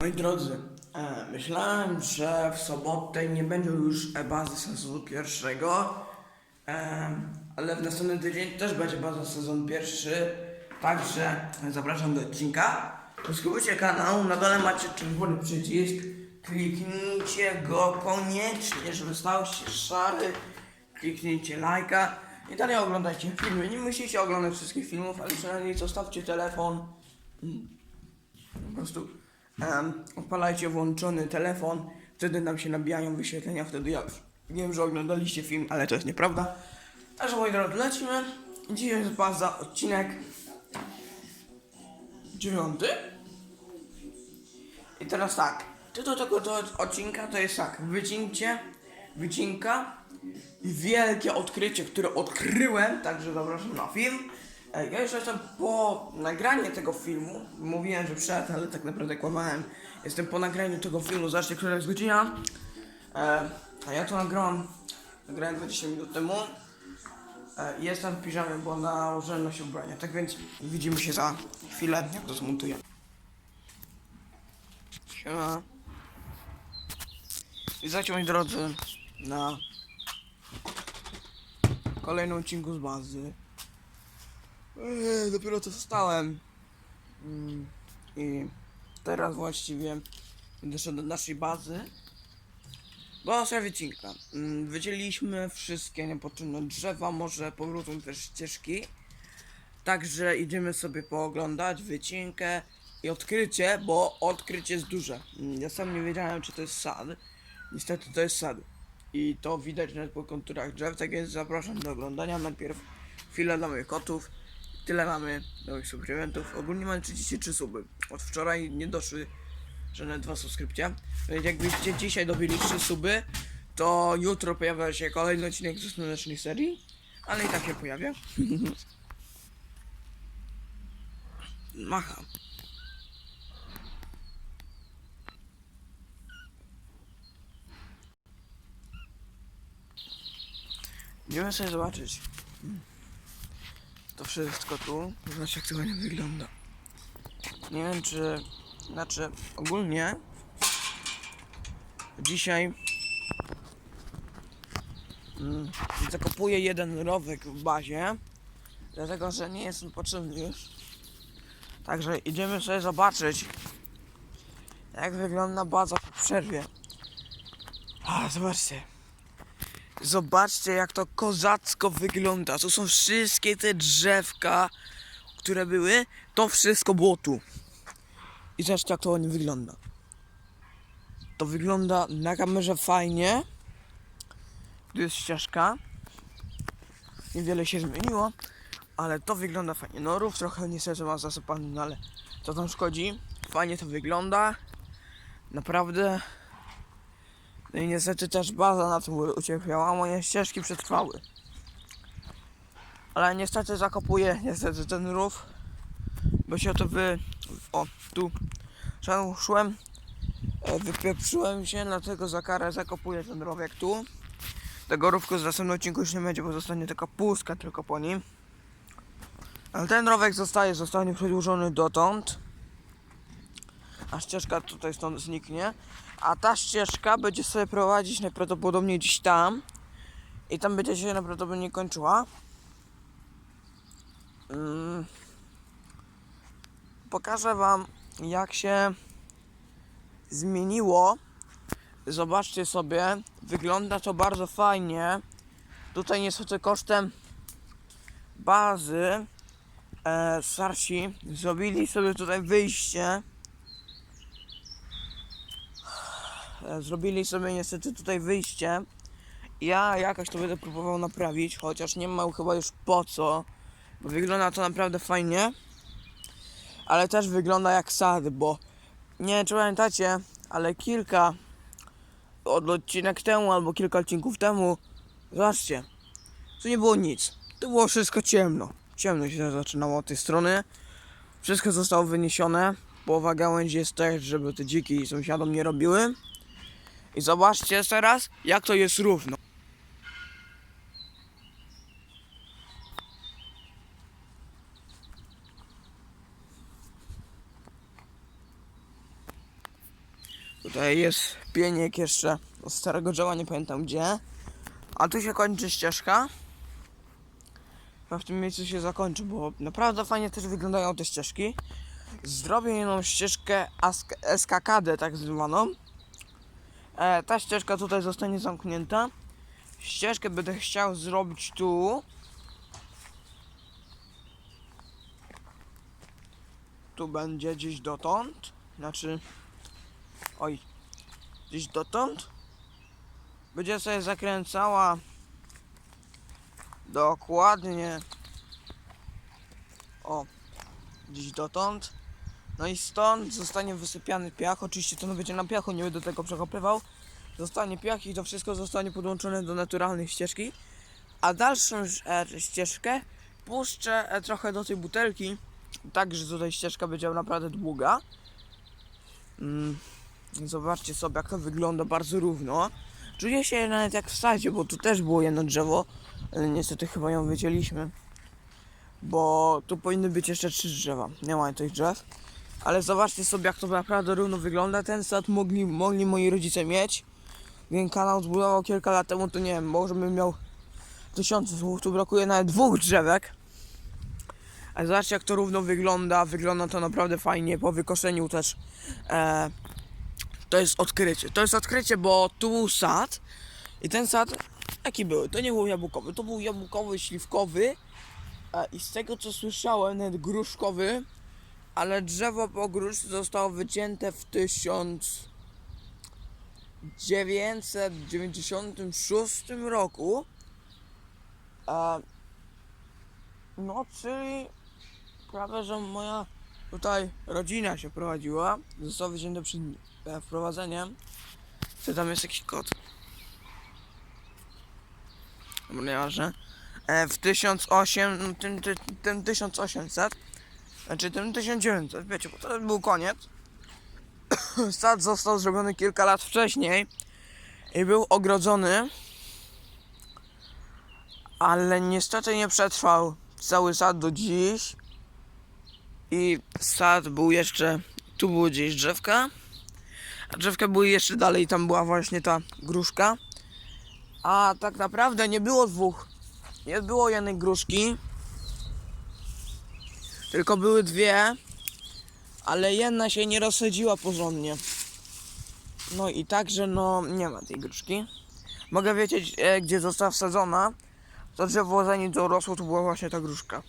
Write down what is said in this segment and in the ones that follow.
Moi drodzy, e, myślałem, że w sobotę nie będzie już bazy sezonu pierwszego, e, ale w następny tydzień też będzie baza sezon pierwszy, także zapraszam do odcinka. Subskrybujcie kanał, na dole macie czerwony przycisk, kliknijcie go koniecznie, żeby stał się szary, kliknijcie lajka i dalej oglądajcie filmy. Nie musicie oglądać wszystkich filmów, ale przynajmniej zostawcie telefon po prostu um, odpalajcie włączony telefon, wtedy nam się nabijają wyświetlenia, wtedy ja wiem, że oglądaliście film, ale to jest nieprawda. Także moi drodzy, lecimy. Dzisiaj jest odcinek dziewiąty. I teraz tak, tytuł tego to odcinka to jest tak, wycincie, wycinka i wielkie odkrycie, które odkryłem, także zapraszam na film. E, Ja już jestem po nagraniu tego filmu, mówiłem, że przed, ale tak naprawdę kłamałem. Jestem po nagraniu tego filmu, zobaczcie, która jest godzina. E, a ja to nagrałam, nagrałem 20 minut temu. E, jestem w piżamie, bo nałożyłem na się ubrania, tak więc widzimy się za chwilę, jak to zmontuję. Siema. Witajcie moi drodzy na kolejnym odcinku z bazy. Dopiero to wstałem. Mm, I teraz właściwie szedł do naszej bazy. Była wycinka. Mm, Wycięliśmy wszystkie niepotrzebne drzewa, może powrócą też ścieżki. Także idziemy sobie pooglądać wycinkę i odkrycie, bo odkrycie jest duże. Mm, Ja sam nie wiedziałem, czy to jest sad. Niestety to jest sad. I to widać nawet po konturach drzew, tak więc zapraszam do oglądania. Najpierw chwilę dla moich kotów. Tyle mamy nowych subskrybentów. Ogólnie mamy 33 suby. Od wczoraj nie doszły żadne dwa subskrypcje. Więc jakbyście dzisiaj dobili 3 suby, to jutro pojawia się kolejny odcinek ze słonecznej serii. Ale i tak się pojawia. Macha. Idziemy sobie zobaczyć. To wszystko tu. Zobaczcie jak to ładnie wygląda. Nie wiem czy... Znaczy ogólnie dzisiaj mm, zakopuję jeden rowek w bazie dlatego, że nie jest on potrzebny już. Także idziemy sobie zobaczyć jak wygląda baza po przerwie. A, zobaczcie. Zobaczcie jak to kozacko wygląda. To są wszystkie te drzewka, które były. To wszystko było tu. I zobaczcie jak to ładnie wygląda. To wygląda na kamerze fajnie. Tu jest ścieżka. Niewiele się zmieniło. Ale to wygląda fajnie. No rów trochę niestety ma zasypany, no ale to tam szkodzi. Fajnie to wygląda. Naprawdę. No i niestety też baza na tym ucierpiała, moje ścieżki przetrwały. Ale niestety zakopuję niestety ten rów, bo się to wy... O, tu szłem, e, wypieprzyłem się, dlatego za karę zakopuję ten rowek tu. Tego rowku z następnym odcinku już nie będzie, bo zostanie taka pustka tylko po nim. Ale ten rowek zostaje, zostanie przedłużony dotąd. A ścieżka tutaj stąd zniknie. A ta ścieżka będzie sobie prowadzić najprawdopodobniej gdzieś tam. I tam będzie się najprawdopodobniej kończyła. Mm. Pokażę wam jak się zmieniło. Zobaczcie sobie. Wygląda to bardzo fajnie. Tutaj niestety kosztem bazy e, starsi zrobili sobie tutaj wyjście. E, Zrobili sobie niestety tutaj wyjście. Ja jakoś to będę próbował naprawić, chociaż nie mam chyba już po co, bo wygląda to naprawdę fajnie. Ale też wygląda jak sad, bo nie wiem czy pamiętacie, ale kilka od odcinek temu albo kilka odcinków temu, zobaczcie, tu nie było nic. Tu było wszystko ciemno. Ciemno się zaczynało od tej strony. Wszystko zostało wyniesione. Połowa gałęzi jest też, żeby te dziki sąsiadom nie robiły. I zobaczcie teraz, jak to jest równo. Tutaj jest pieniek jeszcze od starego drzewa, nie pamiętam gdzie. A tu się kończy ścieżka. Chyba w tym miejscu się zakończy, bo naprawdę fajnie też wyglądają te ścieżki. Zrobię jedną ścieżkę eskakadę tak zwaną. E, ta ścieżka tutaj zostanie zamknięta. Ścieżkę będę chciał zrobić tu. Tu będzie gdzieś dotąd. Znaczy. Oj. Gdzieś dotąd. Będzie sobie zakręcała. Dokładnie. O. Gdzieś dotąd. No i stąd zostanie wysypiany piach. Oczywiście to będzie na piachu, nie będę tego przekopywał. Zostanie piach i to wszystko zostanie podłączone do naturalnej ścieżki. A dalszą e, ścieżkę puszczę e, trochę do tej butelki. Tak, że tutaj ścieżka będzie naprawdę długa. Mm, zobaczcie sobie, jak to wygląda bardzo równo. Czuję się nawet jak w sadzie, bo tu też było jedno drzewo. Niestety chyba ją wycięliśmy. Bo tu powinny być jeszcze trzy drzewa. Nie ma tych drzew. Ale zobaczcie sobie, jak to naprawdę równo wygląda. Ten sad mogli, mogli moi rodzice mieć. Ten kanał zbudował kilka lat temu, to nie wiem, może bym miał tysiące słów. Tu brakuje nawet dwóch drzewek. Ale zobaczcie, jak to równo wygląda. Wygląda to naprawdę fajnie. Po wykoszeniu też. E, to jest odkrycie. To jest odkrycie, bo tu był sad. I ten sad, jaki był? To nie był jabłkowy. To był jabłkowy, śliwkowy. E, I z tego co słyszałem, nawet gruszkowy. Ale drzewo po gruszce zostało wycięte w 1996 roku. No, czyli prawie, że moja tutaj rodzina się prowadziła. Zostało wycięte przed e, wprowadzeniem. Czy tam jest jakiś? Dobra, nieważne. E, w 1008, no, tym, tym, tym 1800, znaczy tym 1900, wiecie, bo to był koniec. Sad został zrobiony kilka lat wcześniej i był ogrodzony, ale niestety nie przetrwał cały sad do dziś. I sad był jeszcze, tu było gdzieś drzewka, a drzewka były jeszcze dalej, tam była właśnie ta gruszka. A tak naprawdę nie było dwóch, nie było jednej gruszki, tylko były dwie, ale jedna się nie rozsadziła porządnie. No i także no nie ma tej gruszki. Mogę wiedzieć e, gdzie została wsadzona. To drzewo zanim to rosło to była właśnie ta gruszka.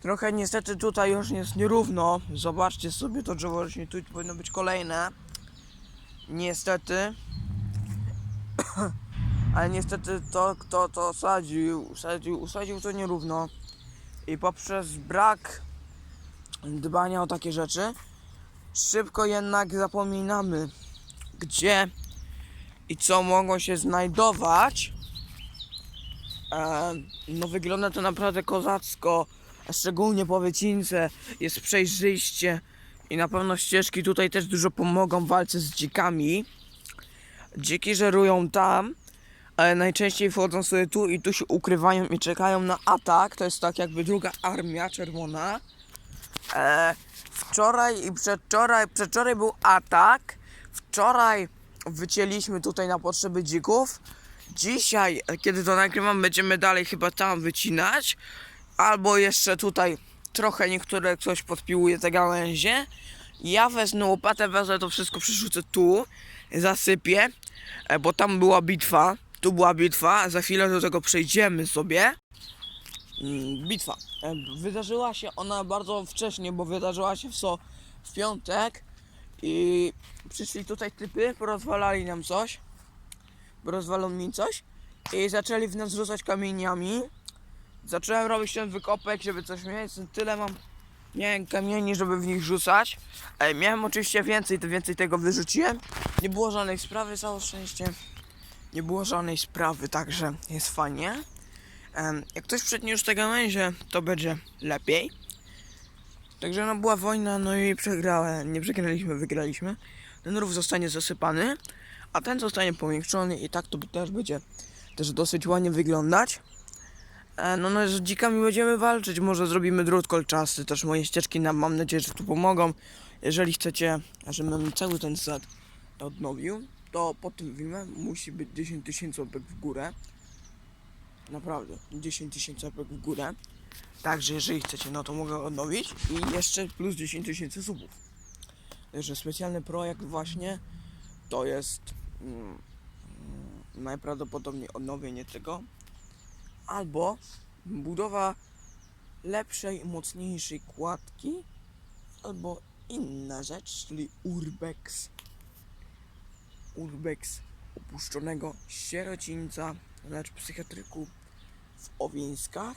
Trochę niestety tutaj już jest nierówno. Zobaczcie sobie to drzewo rośnie tu powinno być kolejne. Niestety. Ale niestety to kto to sadził, usadził, usadził to nierówno. I poprzez brak dbania o takie rzeczy, szybko jednak zapominamy, gdzie i co mogło się znajdować. E, no wygląda to naprawdę kozacko, szczególnie po wycince jest przejrzyście i na pewno ścieżki tutaj też dużo pomogą w walce z dzikami. Dziki żerują tam, ale najczęściej wchodzą sobie tu i tu się ukrywają i czekają na atak. To jest tak jakby druga armia czerwona. E, wczoraj i przedwczoraj, przedwczoraj był atak. Wczoraj wycięliśmy tutaj na potrzeby dzików. Dzisiaj, kiedy to nagrywam, będziemy dalej chyba tam wycinać. Albo jeszcze tutaj trochę niektóre ktoś podpiłuje te gałęzie. Ja wezmę łopatę, wezmę to wszystko, przerzucę tu, zasypię, e, bo tam była bitwa. Tu była bitwa, za chwilę do tego przejdziemy sobie. Mm, Bitwa. E, Wydarzyła się ona bardzo wcześnie, bo wydarzyła się w, so, w piątek i przyszli tutaj typy, porozwalali nam coś, rozwalą mi coś i zaczęli w nas rzucać kamieniami. Zacząłem robić ten wykopek, żeby coś mieć, tyle mam miałem kamieni, żeby w nich rzucać. E, miałem oczywiście więcej, to więcej tego wyrzuciłem. Nie było żadnej sprawy, całe szczęście. Nie było żadnej sprawy, także jest fajnie. Jak ktoś przetnie już te gałęzie, to będzie lepiej. Także no była wojna, no i przegrałem. Nie przegraliśmy, wygraliśmy. Ten rów zostanie zasypany, a ten zostanie powiększony i tak to też będzie też dosyć ładnie wyglądać. E, no, no z dzikami będziemy walczyć, może zrobimy drut kolczasty, też moje ścieżki nam mam nadzieję, że tu pomogą. Jeżeli chcecie, żeby mam cały ten sad odnowił, to pod tym filmem musi być 10 tysięcy łapek w górę. Naprawdę, 10 tysięcy łapek w górę. Także jeżeli chcecie, no to mogę odnowić i jeszcze plus 10 tysięcy subów. Także specjalny projekt właśnie to jest mm, najprawdopodobniej odnowienie tego albo budowa lepszej, mocniejszej kładki albo inna rzecz, czyli urbex. Urbex opuszczonego sierocińca, lecz psychiatryku w Owieńskach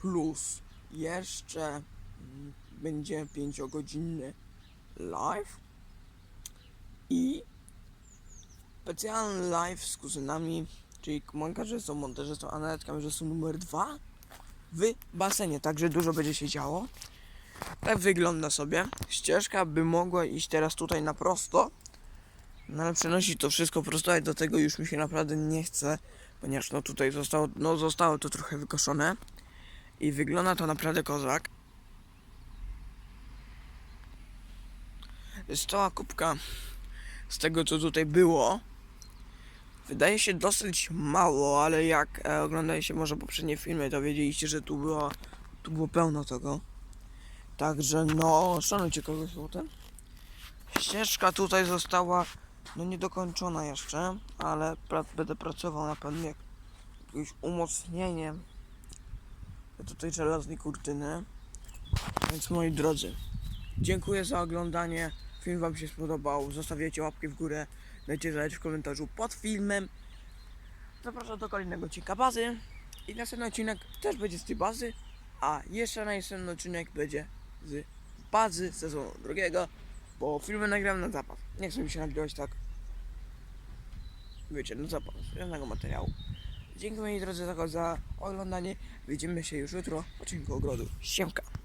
plus jeszcze mm, będzie 5-godzinny live i specjalny live z kuzynami, czyli montażystą, montażystą, a nawet kamerzystą numer dwa w basenie, także dużo będzie się działo. Tak wygląda sobie. Ścieżka by mogła iść teraz tutaj na prosto, no ale przenosi to wszystko prosto i do tego już mi się naprawdę nie chce, ponieważ no tutaj zostało, no zostało to trochę wykoszone i wygląda to naprawdę kozak. Jest cała kubka z tego co tutaj było. Wydaje się dosyć mało, ale jak e, oglądaliście może poprzednie filmy, to wiedzieliście, że tu było, tu było pełno tego. Także no, szanujcie kogoś o tym. Ścieżka tutaj została no niedokończona jeszcze, ale pra będę pracował na pewno jak jakimś umocnieniem tutaj żelaznej kurtyny. Więc moi drodzy, dziękuję za oglądanie. Film Wam się spodobał. Zostawiajcie łapki w górę. Dajcie znać w komentarzu pod filmem. Zapraszam do kolejnego odcinka bazy. I następny odcinek też będzie z tej bazy. A jeszcze następny odcinek będzie z bazy sezonu drugiego. Bo filmy nagram na zapas. Nie chcę mi się nagrywać tak. Wiecie, na zapas. Żadnego materiału. Dziękuję moi drodzy za, oglądanie. Widzimy się już jutro w odcinku ogrodu. Siemka.